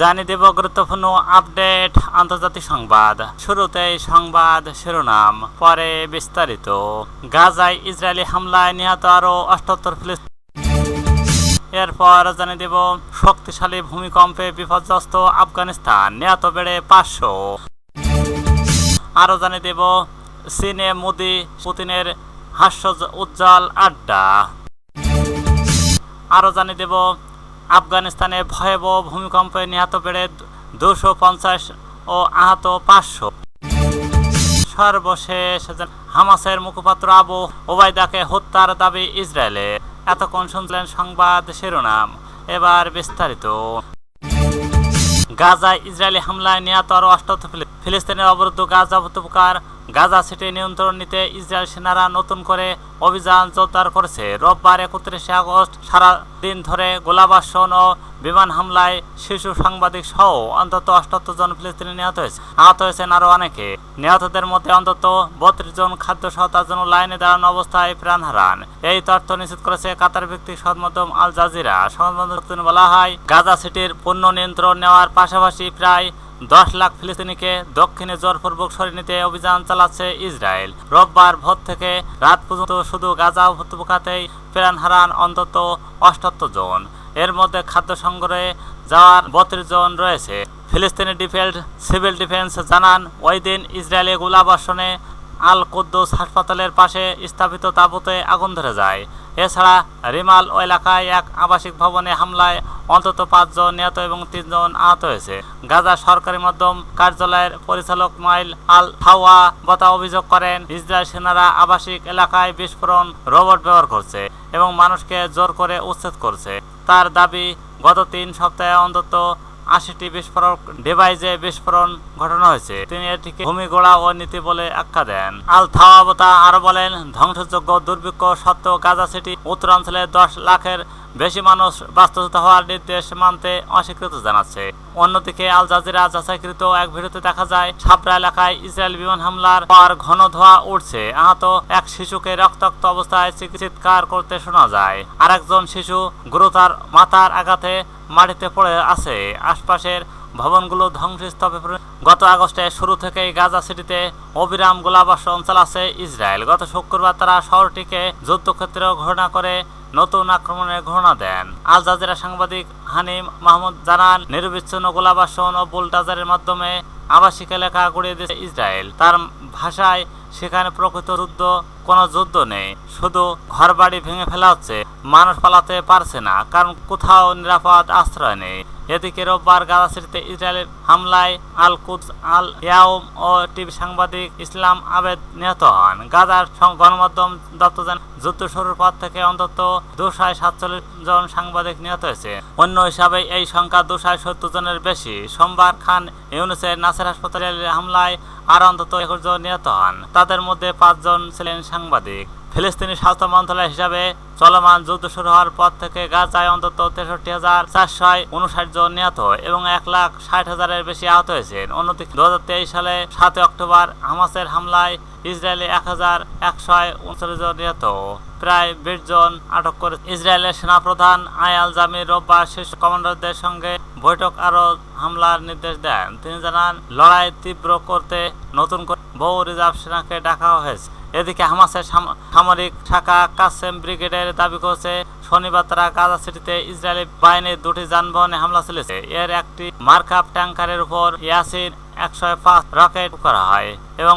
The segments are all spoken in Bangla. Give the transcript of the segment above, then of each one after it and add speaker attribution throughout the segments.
Speaker 1: জানিয়ে দেব গুরুত্বপূর্ণ আপডেট আন্তর্জাতিক সংবাদ। শুরুতেই সংবাদ শিরোনাম, পরে বিস্তারিত। গাজায় ইসরায়েলি হামলায় নিহত আরও অষ্টাত্তর ফিলিস্তিন। এরপর জানিয়ে দেব, শক্তিশালী ভূমিকম্পে বিপর্যস্ত আফগানিস্তান, নিহত বেড়ে পাঁচশো। আরও জানিয়ে দেব, চীনে মোদি পুতিনের হাস্য উজ্জ্বল আড্ডা। আরও জানিয়ে দেব আফগানিস্তানে ভয়াবহ ভূমিকম্পে নিহত বেড়ে দুশো পঞ্চাশ ও আহত পাঁচশো। সর্বশেষ হামাসের মুখপাত্র আবু ওবায়দাকে হত্যার দাবি ইসরায়েলের এতক্ষণ শুনছিলেন সংবাদ শিরোনাম। এবার বিস্তারিত। গাজায় ইসরায়েলি হামলায় নিহত আরও অষ্টাত্ত ফিলিস্তিনের অবরুদ্ধ গাজা উপত্যকার গাজা সিটি নিয়ন্ত্রণ নিতে ইসরায়েল সেনারা নতুন করে অভিযান জোরদার করেছে। রোববার একত্রিশে আগস্ট সারা দিন ধরে গোলাবর্ষণ ও বিমান হামলায় শিশু সাংবাদিক সহ অন্তত অষ্টাত্তর জন ফিলিস্তিনি নিহত হয়েছে। আহত হয়েছেন আরও অনেকে। নিহতদের মধ্যে অন্তত বত্রিশ জন খাদ্য সহায়তার জন্য লাইনে দাঁড়ানো অবস্থায় প্রাণ হারান। এই তথ্য নিশ্চিত করেছে কাতার ভিত্তিক সংবাদ আল জাজিরা। সংবাদ বলা হয়, গাজা সিটির পূর্ণ নিয়ন্ত্রণ নেওয়ার পাশাপাশি প্রায় দশ লাখ ফিলিস্তিনিকে দক্ষিণে জোরপূর্বক সরিয়ে নিতে অভিযান চালাচ্ছে ইসরায়েল। রোববার ভোর থেকে রাত পর্যন্ত শুধু গাজা উপত্যকাতেই প্রাণ হারান অন্তত অষ্টাত্তর জন। এর মধ্যে খাদ্য সংগ্রহে যাওয়ার বত্রিশ জন রয়েছে। ফিলিস্তিনি ডিফেন্স, সিভিল ডিফেন্স জানান, ওই দিন ইসরায়েলি গোলাবর্ষণে আল কুদ্দুস হাসপাতালের পাশে স্থাপিত তাঁবুতে আগুন ধরে যায়। এছাড়া রিমাল ও এলাকায় এক আবাসিক ভবনে হামলায় অন্তত পাঁচজন নিহত এবং তিনজন আহত হয়েছে। গাজা সরকারি মাধ্যম কার্যালয়ের পরিচালক মাইল আল থাওয়া বতা অভিযোগ করেন, ইসরায়েল সেনারা আবাসিক এলাকায় বিস্ফোরণ রোবট ব্যবহার করছে এবং মানুষকে জোর করে উচ্ছেদ করছে। তার দাবি, গত তিন সপ্তাহে অন্তত আশিটি বিস্ফোরক ডিভাইসে বিস্ফোরণ ঘটানো হয়েছে। তিনি এটিকে ভূমিগোড়া ও নীতি বলে আখ্যা দেন। আল থাওয়াবতা আরও বলেন, ধ্বংসযোগ্য দুর্ভিক্ষ সত্ত্বেও গাজা সিটি উত্তরাঞ্চলে দশ লাখের বেশি মানুষ বাস্তুচ্যুত হওয়ার নির্দেশ মানতে অস্বীকৃতি জানাচ্ছে। অন্যদিকে আল জাজিরা যাচাইকৃত এক ভিডিওতে দেখা যায় ছাপড়া এলাকায় ইসরায়েল বিমান হামলার পর ঘন ধোয়া উঠছে। আহত এক শিশুকে রক্তাক্ত অবস্থায় চিৎকার করতে শোনা যায়। আরেকজন শিশু গুরুতর মাথার আঘাতে মাটিতে পড়ে আছে। আশপাশের ভবনগুলো ধ্বংসস্তূপে গত আগস্টে শুরু থেকেই গাজা সিটিতে অবিরাম গোলাবর্ষণ চালাচ্ছে ইসরায়েল। গত শুক্রবার তারা শহরটিকে যুদ্ধক্ষেত্র ঘোষণা করে নতুন আক্রমণের ঘোষণা দেন। আল জাজিরা সাংবাদিক হানিম মাহমুদ জানান, নিরবিচ্ছিন্ন গোলাবর্ষণ ও বুলডাজারের মাধ্যমে আবাসিক এলাকা গড়িয়ে দিয়েছে ইসরায়েল। তার ভাষায় সেখানে প্রকৃত যুদ্ধ কোনো যুদ্ধ নেই। শুধু ঘরবাড়ি ভেঙে ফেলা হচ্ছে, মানুষ পালাতে পারছে না, কারণ কোথাও নিরাপদ আশ্রয় নেই। এদিকে রোববার গাজা সিটিতে ইসরায়েলের হামলায় আল কুদস আল ইয়াউম ও টিভি সাংবাদিক ইসলাম আবেদ নিহত হন। গাজার গণমাধ্যম দপ্তর জানায়, যুদ্ধ শুরুর পর থেকে অন্তত দুশায় সাতচল্লিশ জন সাংবাদিক নিহত হয়েছে। অন্য হিসাবে এই সংখ্যা দুশায় সত্তর জনের বেশি। সোমবার খান ইউনুসের নাসের হাসপাতালের হামলায় আর অন্তত একুশ জন নিহত হন। তাদের মধ্যে পাঁচজন ছিলেন সাংবাদিক। ফিলিস্তিনি স্বাস্থ্য মন্ত্রণালয় হিসাবে চলমান যুদ্ধ শুরু হওয়ার পর থেকে গাজায় অন্তত তেষট্টি হাজার চারশো উনষাট জন নিহত এবং এক লাখ ষাট হাজারের বেশি আহত হয়েছেন। অন্যদিকে দু হাজার তেইশ সালে সাতই অক্টোবর হামাসের হামলায় ইসরায়েলে এক হাজার একশো উনচল্লিশ জন নিহত। প্রায় বিশ জন আটক করে ইসরায়েলের সেনাপ্রধান আয়াল জামির রোববার শীর্ষ কমান্ডারদের সঙ্গে বৈঠক আরও হামলার নির্দেশ দেন। তিনি জানান, লড়াই তীব্র করতে নতুন করে বহু রিজার্ভ সেনাকে ডাকা হয়েছে। এদিকে হামাসের সামরিক শাখা কাসেম ব্রিগেডের দাবি করছে, শনিবার তারা গাজা সিটিতে ইসরায়েলি বাহিনীর দুটি যানবাহনে হামলা চলেছে এর একটি মার্কআপ ট্যাঙ্কারের উপর ইয়াসিন একশো পাঁচ রকেট করা হয় এবং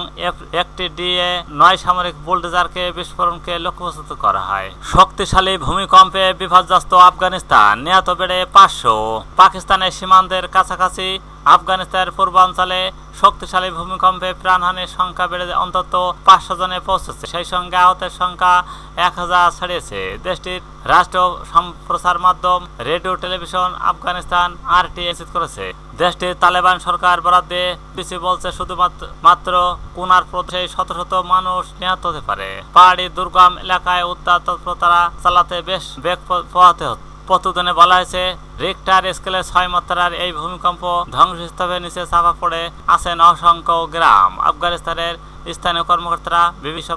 Speaker 1: একটি ডিএ নয় সামরিক বুলডোজারকে বিস্ফোরণকে লক্ষ্যবস্তু করা হয়। শক্তিশালী ভূমিকম্পে বিপর্যস্ত আফগানিস্তান নিহত বেড়ে পাঁচশো। পাকিস্তানের সীমান্তের কাছাকাছি আফগানিস্তানের পূর্বাঞ্চলে শক্তিশালী ভূমিকম্পে প্রাণহানির সংখ্যা বেড়ে অন্তত পাঁচশো জনে পৌঁছেছে। সেই সঙ্গে আহতের সংখ্যা এক হাজার ছাড়িয়েছে। দেশটির রাষ্ট্র সম্প্রচার মাধ্যম রেডিও টেলিভিশন আফগানিস্তান আরটি নিশ্চিত করেছে। দেশটির তালেবান সরকার বরাদ্দে বিসি বলছে, শুধুমাত্র মাত্র কুনার প্রদেশে শত শত মানুষ নিহত হতে পারে। পাহাড়ি দুর্গম এলাকায় উদ্ধার তৎপরতা চালাতে বেশ বেগ পোহাতে হচ্ছে। প্রতিবেদনে বলা হয়েছে, রিক্টার স্কেলে ছয় মাত্রার এই ভূমিকম্প ধ্বংসস্তূপের নিচে চাপা পড়ে আছেন অসংখ্য গ্রাম। আফগানিস্তানের স্থানীয় কর্মকর্তারা বিভিন্ন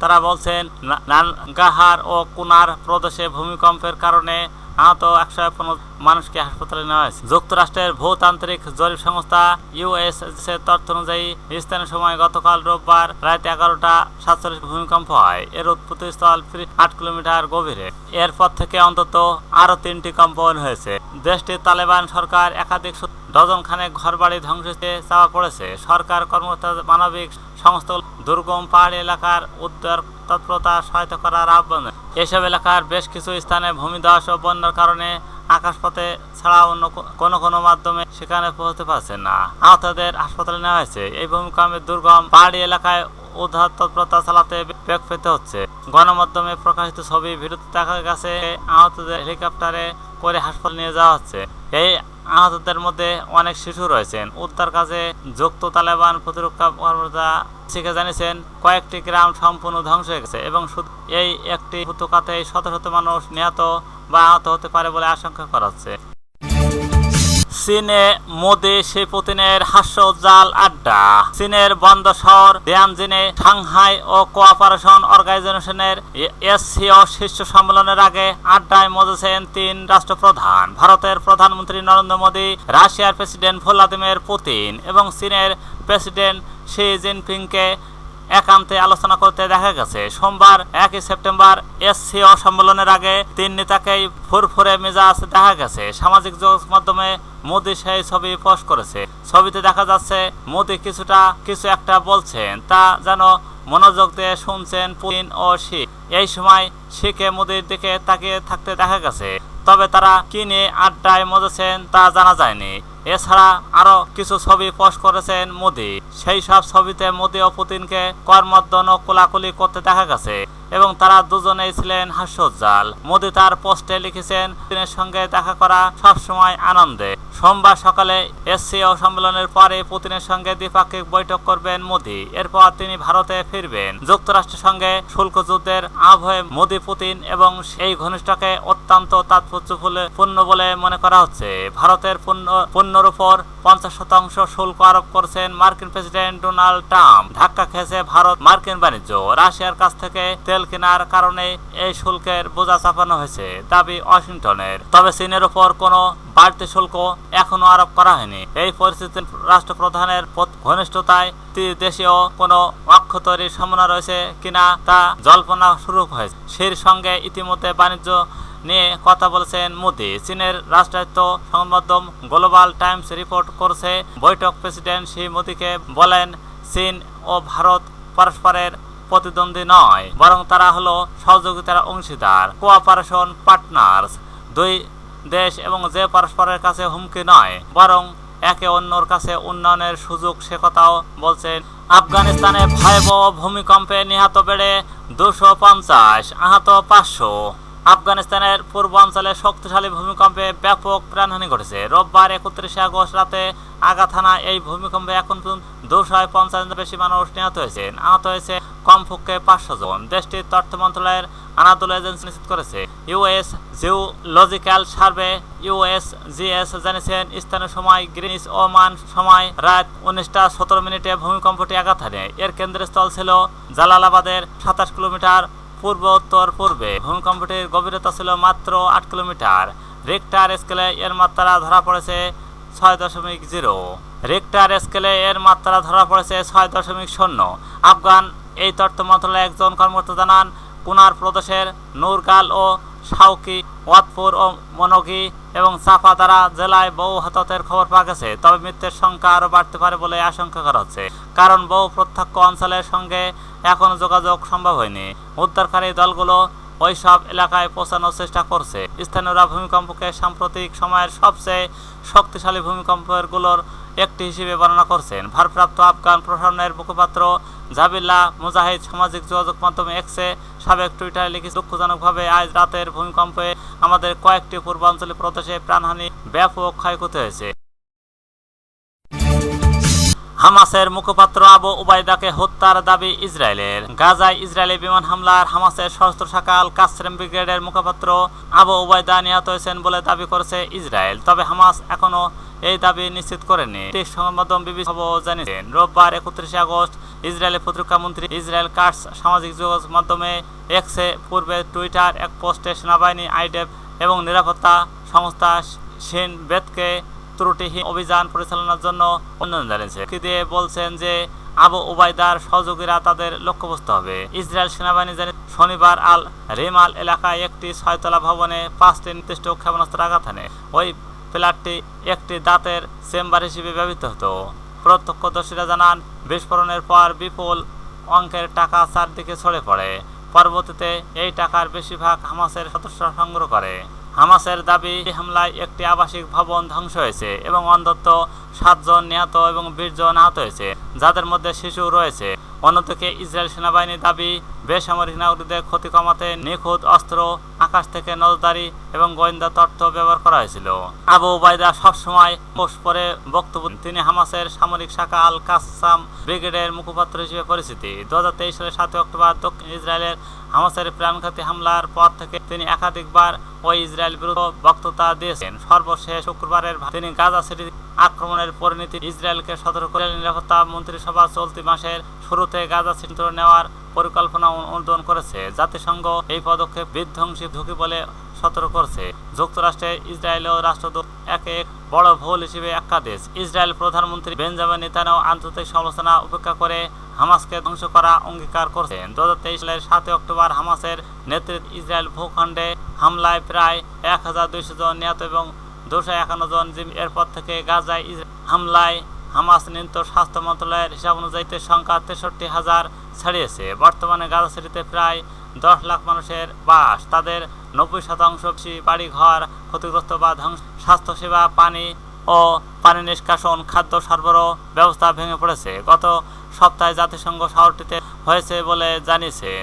Speaker 1: তারা বলছেন গাহার নানগাহার ও কুনার প্রদেশে ভূমিকম্পের কারণে আহত একশো পনেরো মানুষকে হাসপাতালে নেওয়া হয়েছে। যুক্তরাষ্ট্রের ভূতান্ত্রিক জরিপ সংস্থা ইউএস এর তথ্য অনুযায়ী স্থানীয় সময় গতকাল রোববার রাত এগারোটা সাতচল্লিশ ভূমিকম্প হয়। এর উৎপত্তি স্থল আট কিলোমিটার গভীরে। এরপর থেকে অন্তত আরও তিনটি কম্পন হয়েছে। দেশটির তালেবান সরকার একাধিক ডজন খানেক ঘরবাড়ি ধ্বংসতে চাওয়া পড়েছে। সরকার কর্মকর্তা মানবিক সংস্থা দুর্গম পাহাড়ি এলাকার উদ্ধার তৎপরতা সহায়তা করার আহ্বান এসব এলাকার বেশ কিছু স্থানে ভূমিধস ও বন্যার কারণে আকাশপথে ছাড়া অন্য কোনো কোনো মাধ্যমে সেখানে পৌঁছতে পারছে না। আহতদের হাসপাতালে নেওয়া হয়েছে। এই ভূমিকম্পে দুর্গম পাহাড়ি এলাকায় উদ্ধার তৎপরতা চালাতে বেগ পেতে হচ্ছে। গণমাধ্যমে প্রকাশিত ছবি ভিডিওতে দেখা গেছে আহতদের হেলিকপ্টারে করে হাসপাতালে নিয়ে যাওয়া হচ্ছে। এই আহতদের মধ্যে অনেক শিশু রয়েছেন। উদ্ধার কাজে যুক্ত তালেবান প্রতিরক্ষা কর্মকর্তা শিখে জানিয়েছেন, কয়েকটি গ্রাম সম্পূর্ণ ধ্বংস হয়ে গেছে এবং শুধু এই একটি উপত্যকাতে শত শত মানুষ নিহত বা আহত হতে পারে বলে আশঙ্কা করা হচ্ছে। চীনে মোদি সে পুতিনের হাস্যোজ্জ্বল আড্ডা। চীনের বন্ধ শহর দেয়ানজিনে সাংহাই ও কোঅপারেশন অর্গানাইজেশনের এসসিও শীর্ষ সম্মেলনের আগে আড্ডায় মজেছেন তিন রাষ্ট্রপ্রধান। ভারতের প্রধানমন্ত্রী নরেন্দ্র মোদী, রাশিয়ার প্রেসিডেন্ট ভ্লাদিমির পুতিন এবং চীনের প্রেসিডেন্ট শি জিনপিংকে একান্তে আলোচনা করতে দেখা গেছে। সোমবার একই সেপ্টেম্বর এসসিও সম্মেলনের আগে তিন নেতাকেই ফুরফুরে মেজাজ দেখা গেছে। সামাজিক যোগাযোগ মাধ্যমে মোদি সেই ছবি পোস্ট করেছে। ছবিতে দেখা যাচ্ছে, মোদি কিছুটা কিছু একটা বলছেন, তা যেন মনোযোগ দিয়ে শুনছেন পুতিন ও শিখ এই সময় শিখে মোদির দিকে তাকিয়ে থাকতে দেখা গেছে। তবে তারা কি নিয়ে আড্ডায় মজেছেন তা জানা যায়নি। এছাড়া আরও কিছু ছবি পোস্ট করেছেন মোদি। সেই সব ছবিতে মোদি ও পুতিনকে কর্মদ্দন কোলাকুলি করতে দেখা গেছে। এবং তারা দুজনেই ছিলেন হাস্যোজ্জ্বল। মোদি তার পোস্টে লিখেছেন পুতিনের সঙ্গে দেখা করা সবসময় আনন্দে। সোমবার সকালে এসসিও সম্মেলনের পরে পুতিনের সঙ্গে দ্বিপাক্ষিক বৈঠক করবেন মোদি। এরপর তিনি ভারতে ফিরবেন। যুক্তরাষ্ট্রের সঙ্গে শুল্ক যুদ্ধের আবহে মোদি, পুতিন এবং এই ঘনিষ্ঠকে অত্যন্ত তাৎপর্যপূর্ণ বলে মনে করা হচ্ছে। ভারতের পণ্য, পণ্যের উপর পঞ্চাশ শতাংশ শুল্ক আরোপ করেছেন মার্কিন প্রেসিডেন্ট ডোনাল্ড ট্রাম্প। ধাক্কা খেয়েছে ভারত মার্কিন বাণিজ্য। রাশিয়ার কাছ থেকে তেল কেনার কারণে এই শুল্কের বোঝা চাপানো হয়েছে দাবি ওয়াশিংটনের। তবে চীনের উপর কোনো বাড়তি শুল্ক এখনও আরোপ করা হয়নি। এই পরিস্থিতিতে রাষ্ট্রপ্রধানের ঘনিষ্ঠতায় দেশীয় কোনো অক্ষ তৈরির সম্ভাবনা রয়েছে কিনা তা জল্পনা শুরু হয়েছে। সেই সঙ্গে ইতিমধ্যে বাণিজ্য নিয়ে কথা বলেছেন মোদি। চীনের রাষ্ট্রায়ত্ত সংবাদ মাধ্যম গ্লোবাল টাইমস রিপোর্ট করছে, বৈঠক প্রেসিডেন্ট শি মোদিকে বলেন, চীন ও ভারত পরস্পরের প্রতিদ্বন্দ্বী নয়, বরং তারা হলো সহযোগিতার অংশীদার কোঅপারেশন পার্টনার্স দুই দেশ এবং যে পরস্পরের কাছে হুমকি নয়, বরং একে অন্যর কাছে উন্নয়নের সুযোগ সে কথাও বলছেন আফগানিস্তানে ভয়াবহ ভূমিকম্পে নিহত বেড়ে দুশো পঞ্চাশ, আহত পাঁচশো। আফগানিস্তানের পূর্বাঞ্চলে শক্তিশালী ভূমিকম্পে ব্যাপক প্রাণহানি ঘটেছে। রোববার একত্রিশে আগস্ট রাতে আগা থানা এই ভূমিকম্পে এখন পর্যন্ত দুশো পঞ্চাশ বেশি মানুষ নিহত হয়েছেন। আহত হয়েছে কমপক্ষে পাঁচশো জন। দেশটির তথ্য মন্ত্রণালয়ের আনাদুল এজেন্সি নিশ্চিত করেছে। US geological survey, US GS জানিয়েছেন, স্থানীয় সময় গ্রিনিস ও মান সময় রাত উনিশটা সতেরো মিনিটে ভূমিকম্পটি আঘাত হানে। এর কেন্দ্রস্থল ছিল জালালাবাদের সাতাশ কিলোমিটার পূর্ব উত্তর পূর্বে। ভূমিকম্পটির গভীরতা ছিল মাত্র আট কিলোমিটার। রিক্টার স্কেলে এর মাত্রা ধরা পড়েছে ছয় দশমিক জিরো। রিক্টার স্কেলে এর মাত্রা ধরা পড়েছে ছয় দশমিক শূন্য। আফগান এই তথ্য মন্ত্রণালয়ের একজন কর্মকর্তা জানান, কুনার প্রদেশের নুরগাল ও শাউকি ওয়াতপুর ও মনগি এবং চাপাদারা জেলায় বহু হতাহতের খবর পাওয়া গেছে, তবে মৃত্যুর সংখ্যা আরও বাড়তে পারে বলে আশঙ্কা করা হচ্ছে। কারণ বহু প্রত্যক্ষ অঞ্চলের সঙ্গে এখনও যোগাযোগ সম্ভব হয়নি। উদ্ধারকারী দলগুলো ওই সব এলাকায় পৌঁছানোর চেষ্টা করছে। স্থানীয়রা ভূমিকম্পকে সাম্প্রতিক সময়ের সবচেয়ে শক্তিশালী ভূমিকম্পেরগুলোর একটি হিসেবে বর্ণনা করছেন। ভারপ্রাপ্ত আফগান প্রশাসনের মুখপাত্র জাবিল্লা মুজাহিদ সামাজিক যোগাযোগ মাধ্যমে এক্সে সাবেক টুইটারে লিখে দুঃখজনকভাবে আজ রাতের ভূমিকম্পে আমাদের কয়েকটি পূর্বাঞ্চলীয় প্রদেশে প্রাণহানি ব্যাপক ক্ষয়ক্ষতি হয়েছে। হামাসের মুখপাত্র আবু উবাইদাকে হত্যার দাবি ইসরায়েলের। গাজায় ইসরায়েলি বিমান হামলার হামাসের সশস্ত্র শাখা আল কাসরেম ব্রিগেডের মুখপাত্র আবু উবাইদা নিহত হয়েছেন বলে দাবি করেছে ইসরায়েল। তবে হামাস এখনও এই দাবি নিশ্চিত করেনি। একটি সংবাদ মাধ্যম বিবিসি খবর জানিয়েছেন রোববার একত্রিশে আগস্ট ইসরায়েলের প্রতিরক্ষা মন্ত্রী ইসরায়েল কার্স সামাজিক যোগাযোগ মাধ্যমে এক্সে পূর্বে টুইটার এক পোস্টে সেনাবাহিনী আইডেফ এবং নিরাপত্তা সংস্থা সিন বেদকে ত্রুটিহীন অভিযান পরিচালনার জন্য অন্যান্য জানিয়েছে। দিয়ে বলছেন যে, আবু ওবায়দার সহযোগীরা তাদের লক্ষ্যবস্তু হবে। ইসরায়েল সেনাবাহিনী জানি শনিবার আল রেমাল এলাকায় একটি ছয়তলা ভবনে পাঁচটি নির্দিষ্ট ক্ষেপণাস্ত্র আঘাত হানে। ওই ফ্ল্যাটটি একটি দাঁতের চেম্বার হিসেবে ব্যবহৃত হতো। প্রত্যক্ষদর্শীরা জানান, বিস্ফোরণের পর বিপুল অঙ্কের টাকা চারদিকে ছড়ে পড়ে। পরবর্তীতে এই টাকার বেশিরভাগ হামাসের সদস্য সংগ্রহ করে। হামাসের দাবি হামলায় একটি আবাসিক ভবন ধ্বংস হয়েছে এবং অন্তত সাতজন নিহত এবং বিশ জন আহত হয়েছে, যাদের মধ্যে শিশু রয়েছে। অন্যদিকে ইসরায়েল সেনাবাহিনীর দাবি, বেসামরিক নাগরিকদের ক্ষতি কমাতে নিখুঁত অস্ত্র, আকাশ থেকে নজরদারি এবং গোয়েন্দা তথ্য ব্যবহার করা হয়েছিল। আবু ওবায়দা সবসময় পোস্ট পরে বক্তব্য তিনি হামাসের সামরিক শাখা আল কাসাম ব্রিগেডের মুখপাত্র হিসেবে পরিচিতি। দু হাজার তেইশ সালের সাতই অক্টোবর দক্ষিণ ইসরায়েলের হামাসের প্রাণঘাতী হামলার পর থেকে তিনি একাধিকবার ওই ইসরায়েল বিরুদ্ধ বক্তৃতা দিয়েছেন। সর্বশেষ শুক্রবারের তিনি গাজা সিটি আক্রমণের পরিণতি ইসরায়েলকে সতর্ক নিরাপত্তা মন্ত্রিসভা চলতি মাসের শুরুতে গাজা সিটি নেওয়ার পরিকল্পনা অনুমোদন করেছে। জাতিসংঘ এই পদক্ষেপ বিধ্বংসী ঝুঁকি বলে সতর্ক করছে। যুক্তরাষ্ট্রে ইসরায়েল ও রাষ্ট্রদূত একে এক বড় ভুল হিসেবে আখ্যা দিয়েছে। ইসরায়েল প্রধানমন্ত্রী বেঞ্জামিন নেতানিয়াহু আন্তর্জাতিক সমালোচনা উপেক্ষা করে হামাসকে ধ্বংস করা অঙ্গীকার করেছেন দু হাজার তেইশ সালের সাতই অক্টোবর হামাসের নেতৃত্বে ইসরায়েল ভূখণ্ডে হামলায় প্রায় এক হাজার দুইশো জন নিহত এবং দুশো একান্ন জন জিম্মি এরপর থেকে গাজায় হামলায় হামাস নিয়ন্ত্র স্বাস্থ্য মন্ত্রণালয়ের হিসাব অনুযায়ী সংখ্যা তেষট্টি হাজার ছাড়িয়েছে। বর্তমানে গাজা সিটিতে প্রায় দশ লাখ মানুষের বাস। তাদের নব্বই শতাংশ বেশি বাড়িঘর ক্ষতিগ্রস্ত বা ধ্বংস। স্বাস্থ্যসেবা, পানি ও পানি নিষ্কাশন, খাদ্য সরবরাহ ব্যবস্থা ভেঙে পড়েছে। গত সপ্তাহে জাতিসংঘ শহরটিতে হয়েছে বলে জানিয়েছেন।